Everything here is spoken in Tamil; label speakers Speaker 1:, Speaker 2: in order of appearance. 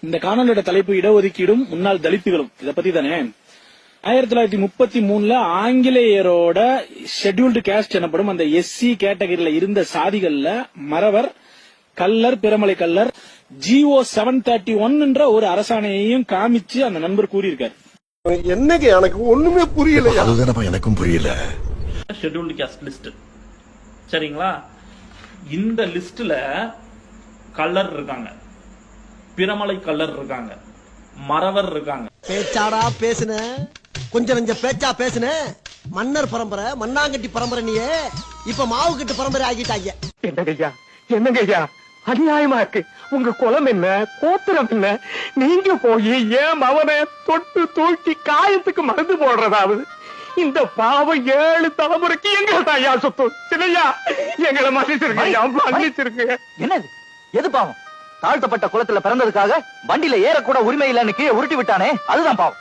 Speaker 1: இந்த காணொலியோட தலைப்பு இடஒதுக்கீடும் முன்னாள் தலித்துகளும். இத பத்தி தானே? ஆயிரத்தி தொள்ளாயிரத்தி முப்பத்தி மூணுல ஆங்கிலேயரோட ஷெட்யூல்டு கேஸ்ட் எனப்படும் அந்த எஸ்சி கேட்டகரியில இருந்த சாதிகள்ல Maravar Kallar Piramalai Kallar GO seven thirty ஒன்ன்ற ஒரு அரசாணையையும் காமிச்சு அந்த நண்பர் கூறியிருக்காரு.
Speaker 2: என்னங்க எனக்கு ஒண்ணுமே புரியலையா?
Speaker 3: அதுதானப்பா எனக்கும் புரியல.
Speaker 4: ஷெட்யூல்டு கேஸ்ட் லிஸ்ட் சரிங்களா? இந்த லிஸ்ட்ல கல்லர் இருக்காங்க. பிரமலை கல்லர் இருக்காங்க. மறவர் இருக்காங்க.
Speaker 5: பேச்சாடா பேசுன. கொஞ்சம் நெஞ்ச பேச்சா பேசுன. மன்னர் பரம்பரை மண்ணாங்கட்டி பரம்பரை நீயே. இப்ப மாவு கட்டு பரம்பரை ஆகிட்டாங்க
Speaker 6: என்னங்கய்யா என்னங்கய்யா? அநியாயமா இருக்கு. உங்க குலம் என்ன? கோத்திரம் என்ன? நீங்க போய் ஏன் மவனை தொட்டு தூக்கி காயத்துக்கு மருந்து போடுறதாவது? இந்த பாவம் ஏழு தலைமுறைக்கு எங்க தாயா சொத்து. இல்லையா எங்களை மன்னிச்சிருக்கீங்க மன்னிச்சிருக்கீங்க
Speaker 7: என்னது? எது பாவம்? தாழ்த்தப்பட்ட குளத்துல பிறந்ததுக்காக வண்டியில ஏறக்கூட உரிமை இல்லைன்னு கீழே உருட்டி விட்டானே அதுதான் பாவம்.